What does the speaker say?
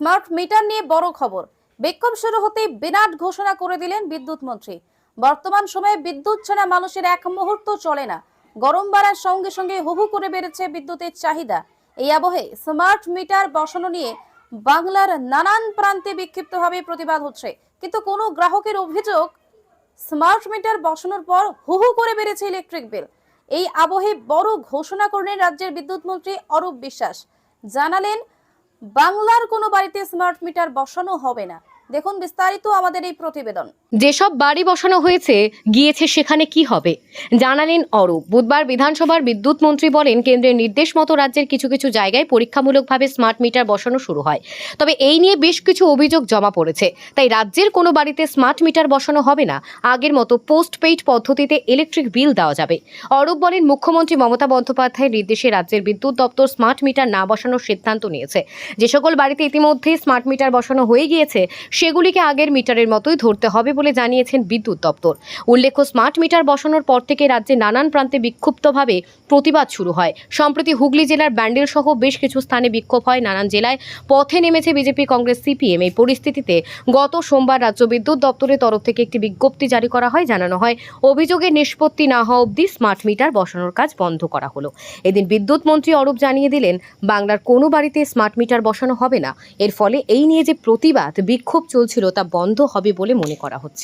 Smart meter নিয়ে বড় খবর। বিক্ষোভ শুরু হতেই বিরাট ঘোষণা করে দিলেন বিদ্যুৎ মন্ত্রী। বর্তমান সময়ে বিদ্যুৎ ছাড়া মানুষের এক মুহূর্ত চলে না। গরম বাড়ার সঙ্গে সঙ্গে হুহু করে বেড়েছে বিদ্যুতের চাহিদা। এই আবহে স্মার্ট মিটার বসানো নিয়ে বাংলার নানান প্রান্তে বিক্ষিপ্তভাবে প্রতিবাদ হচ্ছে। কিন্তু কোনো গ্রাহকের অভিযোগ, স্মার্ট মিটার বসানোর পর হুহু করে বেড়েছে ইলেকট্রিক বিল। এই আবহে বড় ঘোষণা করলেন রাজ্যের বিদ্যুৎ মন্ত্রী অরূপ বিশ্বাস। জানালেন বাংলার কোনো বাড়িতে স্মার্ট মিটার বসানো হবে না। দেখুন, বিস্তারিত আমাদের এই প্রতিবেদন। যেসব বাড়ি বসানো হয়েছে, গিয়েছে সেখানে কি হবে? জানালেন অরূপ। বুধবার বিধানসভার বিদ্যুৎ মন্ত্রী বলেন, কেন্দ্রের নির্দেশ মতো রাজ্যের কিছু কিছু জায়গায় পরীক্ষামূলকভাবে স্মার্ট মিটার বসানো শুরু হয়। তবে এই নিয়ে বেশ কিছু অভিযোগ জমা পড়েছে। তাই রাজ্যের কোনো বাড়িতে স্মার্ট মিটার বসানো হবে না। আগের মতো পোস্ট পেইড পদ্ধতিতে ইলেকট্রিক বিল দেওয়া যাবে। অরূপ বলেন, মুখ্যমন্ত্রী মমতা বন্দ্যোপাধ্যায়ের নির্দেশে রাজ্যের বিদ্যুৎ দপ্তর স্মার্ট মিটার না বসানোর সিদ্ধান্ত নিয়েছে। যে সকল বাড়িতে ইতিমধ্যেই স্মার্ট মিটার বসানো হয়ে গিয়েছে সেগুলিকে আগের মিটারের মতোই ধরতে হবে বলে জানিয়েছেন বিদ্যুৎ দপ্তর। উল্লেখ্য, স্মার্ট মিটার বসানোর পর থেকে রাজ্যে নানান প্রান্তে বিক্ষুব্ধভাবে প্রতিবাদ শুরু হয়। সম্প্রতি হুগলি জেলার ব্যান্ডেল সহ বেশ কিছু স্থানে বিক্ষোভ হয় নানান জেলায়। পথে নেমেছে বিজেপি কংগ্রেস সিপিএম। এই পরিস্থিতিতে গত সোমবার রাজ্য বিদ্যুৎ দপ্তরের তরফ থেকে একটি বিজ্ঞপ্তি জারি করা হয়। জানানো হয়, অভিযোগের নিষ্পত্তি না হওয়া অবধি স্মার্ট মিটার বসানোর কাজ বন্ধ করা হলো। এদিন বিদ্যুৎ মন্ত্রী অরূপ জানিয়ে দিলেন, বাংলার কোনো বাড়িতে স্মার্ট মিটার বসানো হবে না। এর ফলে এই নিয়ে যে প্রতিবাদ, বিক্ষোভ চলছিল তা বন্ধ হবে বলে মনে করা হচ্ছে।